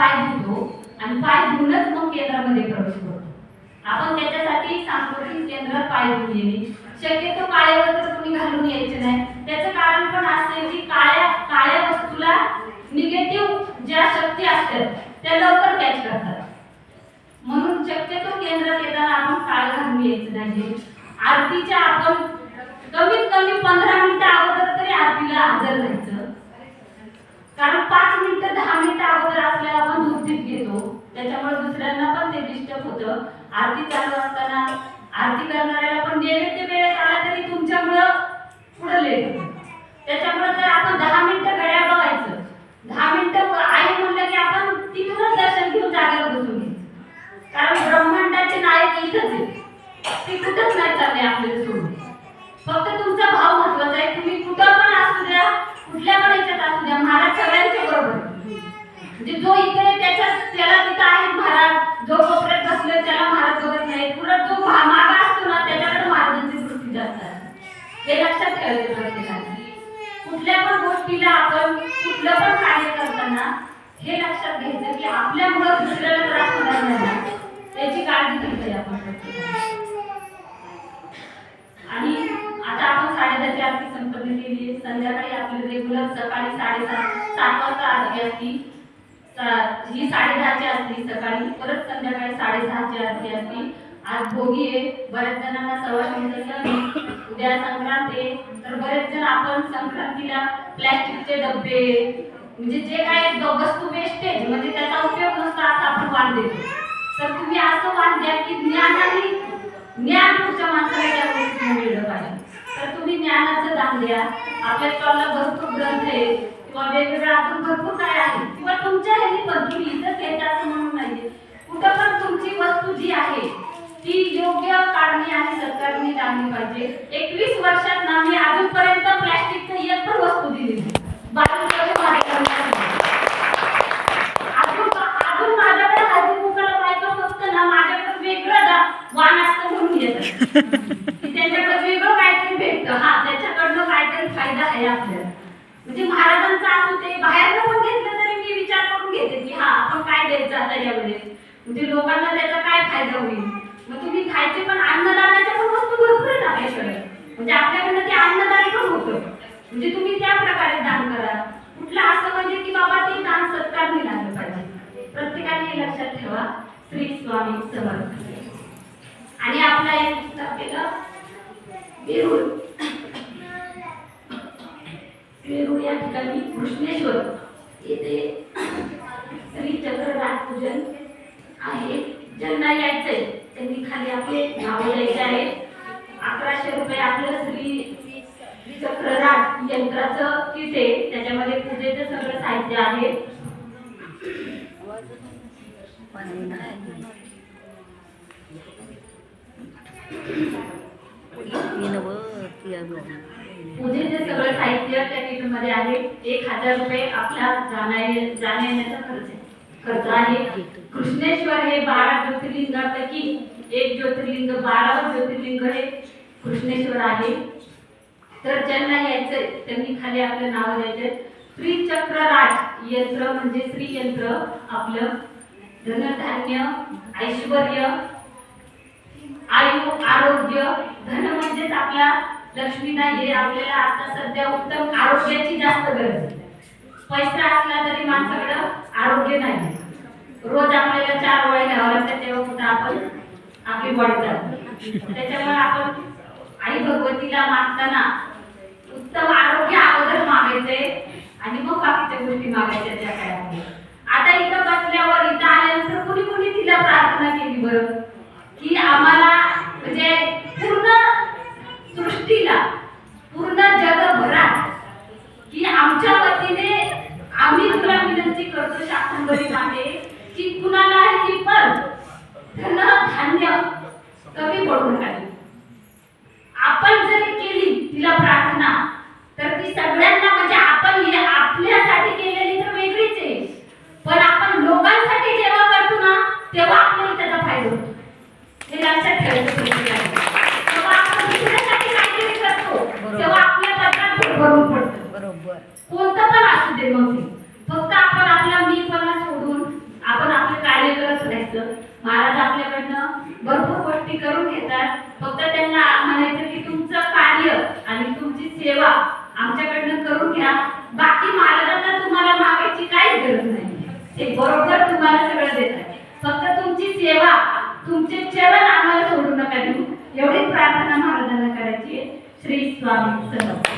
पाय धुतो आणि पाय धुवूनच मग केंद्रामध्ये प्रवेश करतो. आपण त्याच्यासाठी सांगतो की पाय धुवून येणे शक्यतो काळे वस्त्र कोणी घालून यायचे नाही. त्याचं कारण पण असते की काळ्या काळ्या वस्तूला निगेटिव्ह ज्या शक्ती असतात त्या लवकर कॅच करतात. म्हणून शक्यतो केंद्रात येताना आपण काळ घालून यायचं नाही. आरतीच्या आपण कमीत कमी पंधरा मिनिटं अगोदर तरी आरतीला हजर राहायचं. कारण पाच मिनिटं दहा मिनिटं आरती चालू असताना आरती करणाऱ्याला पण नैवेद्य वेळेत आला तरी तुमच्यामुळं पुढे लेट त्याच्यामुळं त्याच्यामुळे जर आपण दहा मिनिटं घड्याळ बघायचं. दहा मिनिटं आई म्हणलं की आपण तिथूनच दर्शन घेऊन जागेवर बसून घ्यायचं. कारण ब्रह्मांडाचे नायक इथंच आहे. ते कुठंच नाही चालले आपल्याला सोडून. फक्त तुमचा भाव महत्त्वाचा आहे. तुम्ही कुठं पण असू द्या कुठल्या पण याच्यात असू द्या महाराज सगळ्यांच्या बरोबर म्हणजे जो इथे त्याच्यात त्याला तिथं आहे महाराज जो कोपऱ्यात बसलोय त्याला महाराज बघत नाही पुढं जो मा- मागं असतो ना त्याच्याकडे महाराजांची दृष्टी जास्त असते हे लक्षात ठेवायचं प्रत्येकाने कुठल्या पण गोष्टीला आपण कुठलं पण कार्य करताना हे लक्षात घ्यायचं की आपल्यामुळे दुसऱ्याला त्रास होणार नाही. त्याची काळजी घेतली आपण आणि आता आपण साडेदहाची आरती संपन्न केली आहे. संध्याकाळी आपली रेग्युलर सकाळी साडेसात सात वाजता आरती असती. ही साडेदहाची असती सकाळी परत संध्याकाळी साडेसहाची आरती असती. आज भोगी आहे. बऱ्याच जणांना सवाशणीचा म्हणजे सण उद्या संक्रांत आहे. तर बरेच जण आपण संक्रांतीला प्लॅस्टिकचे डबे म्हणजे जे काय वस्तू वेस्टेज म्हणजे त्याचा उपयोग नसतो असं आपण वाण देतो. तर तुम्ही असं वाण द्या की ज्ञानाने ज्ञान पुढच्या माणसाला त्या गोष्टी मिळलं पाहिजे. तर तुम्ही ज्ञानाचं दान द्या. आपल्या स्टॉलला भरपूर ग्रंथ आहे किंवा वेगवेगळ्या अजून भरपूर काय आहे किंवा तुमच्या ह्यानी पण तुम्ही इथं घ्यायचं असं म्हणून नाही कुठं पण तुमची वस्तू जी आहे ती योग्य काढणी आणि सरकारने पाहिजे एकवीस वर्षात ना मी अजूनपर्यंत प्लॅस्टिकचं एक पण वस्तू दिली नाही. बावीस वर्ष माझ्या कर्मात. अजून अजून माझ्याकडे हळदी कुंकाला बायका फक्त ना माझ्याकडे वेगळं दा- वाण असतं म्हणून येतात त्यांच्याकडे वेगळं काहीतरी भेटतं. हा त्याच्याकडनं काहीतरी फायदा आहे आपल्याला. म्हणजे महाराजांचा असू ते बाहेरनं पण घेतलं तरी मी विचार करून घेते की हा आपण काय द्यायचं आता यावेळेस? म्हणजे लोकांना त्याचा काय फायदा होईल मग तुम्ही खायचे पण अन्नदानाच्या पण वस्तू भरपूर आहेत आपल्याकडे म्हणजे आपल्याकडनं ते अन्नदान पण होतं म्हणजे तुम्ही त्या प्रकारे दान करा. कुठलं असं म्हणजे की बाबा ते दान सत्कार नाही पाहिजे. प्रत्येकाने हे लक्षात ठेवा. श्री स्वामी समर्थ. आणि आपला एक तारखेला वेरूळ. वेरूळ या ठिकाणी कृष्णेश्वर. येथे श्री चक्रराज पूजन आहे. ज्यांना यायचंय. त्यांनी खाली आपले नाव द्यायचे आहे अकराशे रुपये आपलं चक्रधार यंत्राचं किट आहे त्याच्यामध्ये पूजेचं सगळं साहित्य आहे. पूजेचे सगळं साहित्य त्या किटमध्ये आहे. एक हजार रुपये आपला जाण्या जाण्या येण्याचा खर्च आहे. खर्च आहे. कृष्णेश्वर हे बारा ज्योतिर्लिंगापैकी एक ज्योतिर्लिंग बारावं ज्योतिर्लिंग हे कृष्णेश्वर आहे. तर ज्यांना यायचंय त्यांनी खाली आपलं नाव द्यायचे श्री चक्रराज यंत्र म्हणजे श्री यंत्र आपलं धनधान्य ऐश्वर आयु आरोग्य. धन म्हणजेच आपला लक्ष्मी नाही हे आपल्याला आता सध्या उत्तम आरोग्याची जास्त गरज आहे. पैसा असला तरी माणसाकडं आरोग्य नाही. रोज आपल्याला चार वळे घ्यावं लागतात तेव्हा कुठं आपण आपली बॉडी त्याच्यामुळे आपण आई भगवतीला मागताना मागायचे. आणि मग बाकीच्या गोष्टी मागायच्या त्या काळामध्ये आता इथं बसल्यावर इथं आल्यानंतर कुणी कुणी तिला प्रार्थना केली बरं? की आम्हाला म्हणजे पूर्ण सृष्टीला पूर्ण जगभरात की आमच्या वतीने आम्ही तुला विनंती करतो शाकंबरी आहे की कुणालाही पण धन धान्य कमी पडून राहील आपण जरी केली तिला प्रार्थना पण असू दे मग फक्त आपण आपला मी आपण आपले कार्य महाराज आपल्याकडनं भरपूर गोष्टी करून घेतात फक्त त्यांना म्हणायचं की तुमचं कार्य आणि तुमची सेवा आमच्याकडनं करून घ्या बाकी महाराजांना तुम्हाला मागायची काहीच गरज नाही. ते बरोबर प्रार्थना महाराजांना करायची आहे श्री स्वामी समर्थ